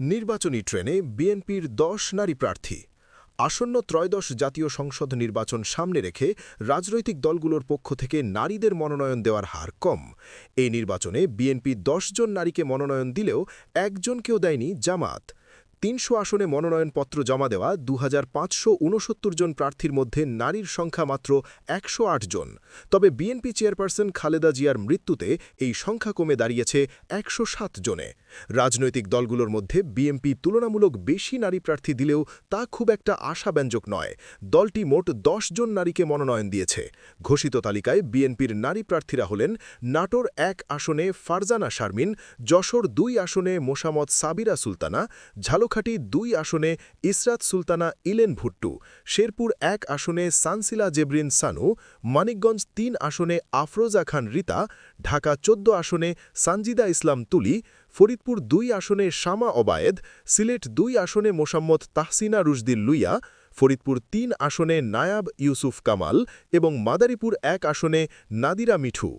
নির্বাচনী ট্রেনে বিএনপির দশ নারী প্রার্থী। আসন্ন ত্রয়োদশ জাতীয় সংসদ নির্বাচন সামনে রেখে রাজনৈতিক দলগুলোর পক্ষ থেকে নারীদের মনোনয়ন দেওয়ার হার কম। এই নির্বাচনে বিএনপি দশজন নারীকে মনোনয়ন দিলেও একজনকেও দেয়নি জামাত। তিনশো আসনে মনোনয়নপত্র জমা দেওয়া দু হাজার পাঁচশো উনসত্তর জন প্রার্থীর মধ্যে নারীর সংখ্যা মাত্র একশো আট জন। তবে বিএনপি চেয়ারপারসন খালেদা জিয়ার মৃত্যুতে এই সংখ্যা কমে দাঁড়িয়েছে একশো সাত জনে। রাজনৈতিক দলগুলোর মধ্যে বিএনপি তুলনামূলক বেশি নারী প্রার্থী দিলেও তা খুব একটা আশাব্যঞ্জক নয়। দলটি মোট দশ জন নারীকে মনোনয়ন দিয়েছে। ঘোষিত তালিকায় বিএনপির নারী প্রার্থীরা হলেন নাটোর এক আসনে ফারজানা শারমিন, যশোর দুই আসনে মোসামত সাবিরা সুলতানা ঝালকাঠি দুই আসনে ইসরাত সুলতানা ইলেন ভুট্টু, শেরপুর এক আসনে সানসিলা জেবরিন সানু, মানিকগঞ্জ তিন আসনে আফরোজা খান রিতা, ঢাকা চোদ্দ আসনে সানজিদা ইসলাম তুলি, ফরিদপুর দুই আসনে শামা অবায়েদ সিলেট দুই আসনে মোসাম্মদ তাহসিনা রুশদিল লুইয়া, ফরিদপুর তিন আসনে নায়াব ইউসুফ কামাল এবং মাদারীপুর এক আসনে নাদিরা মিঠু।